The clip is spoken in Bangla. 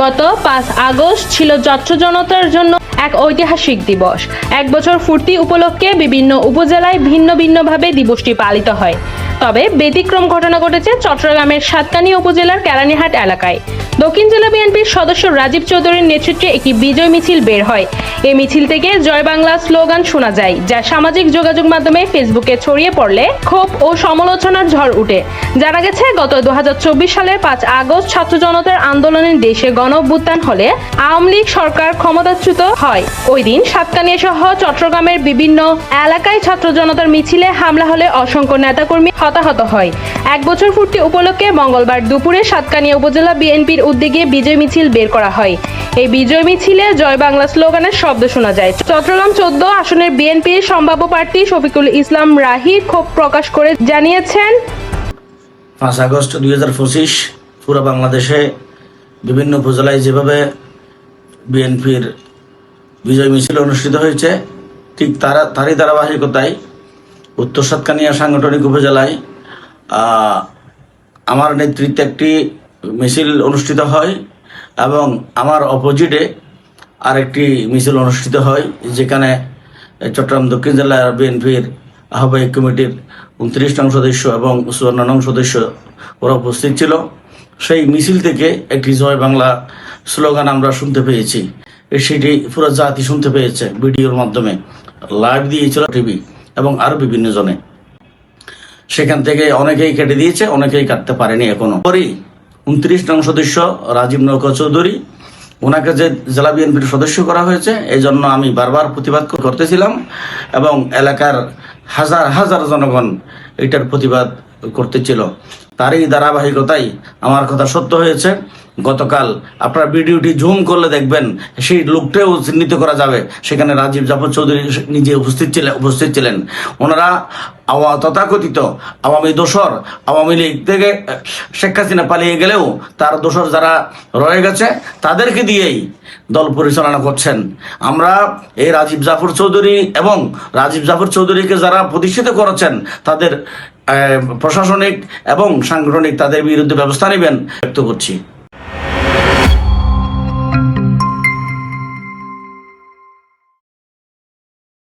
গত পাঁচ আগস্ট ছিল জনতার জন্য এক ঐতিহাসিক দিবস। এক বছর ফুর্তি উপলক্ষে বিভিন্ন উপজেলায় ভিন্ন ভিন্নভাবে দিবসটি পালিত হয়। তবে ব্যতিক্রম ঘটনা ঘটেছে চট্টগ্রামের সাতকানিয়া উপজেলার কেরানীহাট এলাকায়। দক্ষিণ জেলা বিএনপির সদস্য রাজীব চৌধুরীর নেতৃত্বে একটি বিজয় মিছিল বের হয়। এই মিছিল থেকে জয় বাংলা স্লোগান শোনা যায়, যা সামাজিক যোগাযোগ মাধ্যমে ফেসবুকে ছড়িয়ে পড়লে ক্ষোভ ও সমালোচনার ঝড় উঠে। জানা গেছে, গত দু সালের পাঁচ আগস্ট ছাত্র জনতার আন্দোলনের দেশে গণ হলে আওয়ামী লীগ সরকার ক্ষমতাচ্যুত হয়। ওই দিন সাতকানিয়া সহ চট্টগ্রামের বিভিন্ন এলাকায় ছাত্র জনতার মিছিলে হামলা হলে অসংখ্য নেতাকর্মী হতাহত হয়। এক বছর পূর্তি উপলক্ষে মঙ্গলবার দুপুরে সাতকানিয়া উপজেলা বিএনপির উদ্যোগে বিজয় মিছিল বের করা হয়। এই বিজয় মিছিলে জয় বাংলা স্লোগানের শব্দ শোনা যায়। চট্টগ্রাম চোদ্দ আসনের বিএনপির সম্ভাব্য প্রার্থী শফিকুল ইসলাম রাহি ক্ষোভ প্রকাশ করে জানিয়েছেন, পাঁচ আগস্ট দুই হাজার পঁচিশ পুরো বাংলাদেশে বিভিন্ন উপজেলায় যেভাবে বিএনপির বিজয় মিছিল অনুষ্ঠিত হয়েছে, ঠিক তারা তারই ধারাবাহিকতায় উত্তর সাতকানিয়া সাংগঠনিক উপজেলায় আমার নেতৃত্বে একটি মিছিল অনুষ্ঠিত হয় এবং আমার অপোজিটে আরেকটি মিছিল অনুষ্ঠিত হয়, যেখানে চট্টগ্রাম দক্ষিণ জেলার বিএনপির আহ্বায়ক কমিটির উনত্রিশ নং সদস্য এবং চুয়ান্ন নং সদস্য ওরা উপস্থিত ছিল। সেই মিছিল থেকে একটি জয় বাংলা স্লোগান আমরা শুনতে পেয়েছি। সেটি পুরো জাতি শুনতে পেয়েছে, ভিডিওর মাধ্যমে। লাইভ দিয়েছিল টিভি। এবং আরও বিভিন্ন জনে সেখান থেকে অনেকেই কেটে দিয়েছে, অনেকেই কাটতে পারেনি এখনও। পরেই উনত্রিশ নং সদস্য রাজীব নৌকা চৌধুরী, ওনাকে যে জেলা বিএনপির সদস্য করা হয়েছে এই জন্য আমি বারবার প্রতিবাদ করতেছিলাম এবং এলাকার হাজার হাজার জনগণ এটার প্রতিবাদ করতেছিল। তারই ধারাবাহিকতাই আমার কথা সত্য হয়েছে। গতকাল আপনার ভিডিওটি জুম করলে দেখবেন, সেই লোকটাও চিহ্নিত করা যাবে। সেখানে রাজীব জাফর চৌধুরী নিজে উপস্থিত ছিলেন উপস্থিত ছিলেন। ওনারা আওয়া, তথাকথিত আওয়ামী দোসর আওয়ামী লীগ থেকে শেখ হাসিনা পালিয়ে গেলেও তার দোসর যারা রয়ে গেছে, তাদেরকে দিয়েই দল পরিচালনা করছেন। আমরা এই রাজীব জাফর চৌধুরী এবং রাজীব জাফর চৌধুরীকে যারা প্রতিষ্ঠিত করেছেন, তাদের প্রশাসনিক এবং সাংগঠনিক তাদের বিরুদ্ধে ব্যবস্থা নেবেন ব্যক্ত করছি।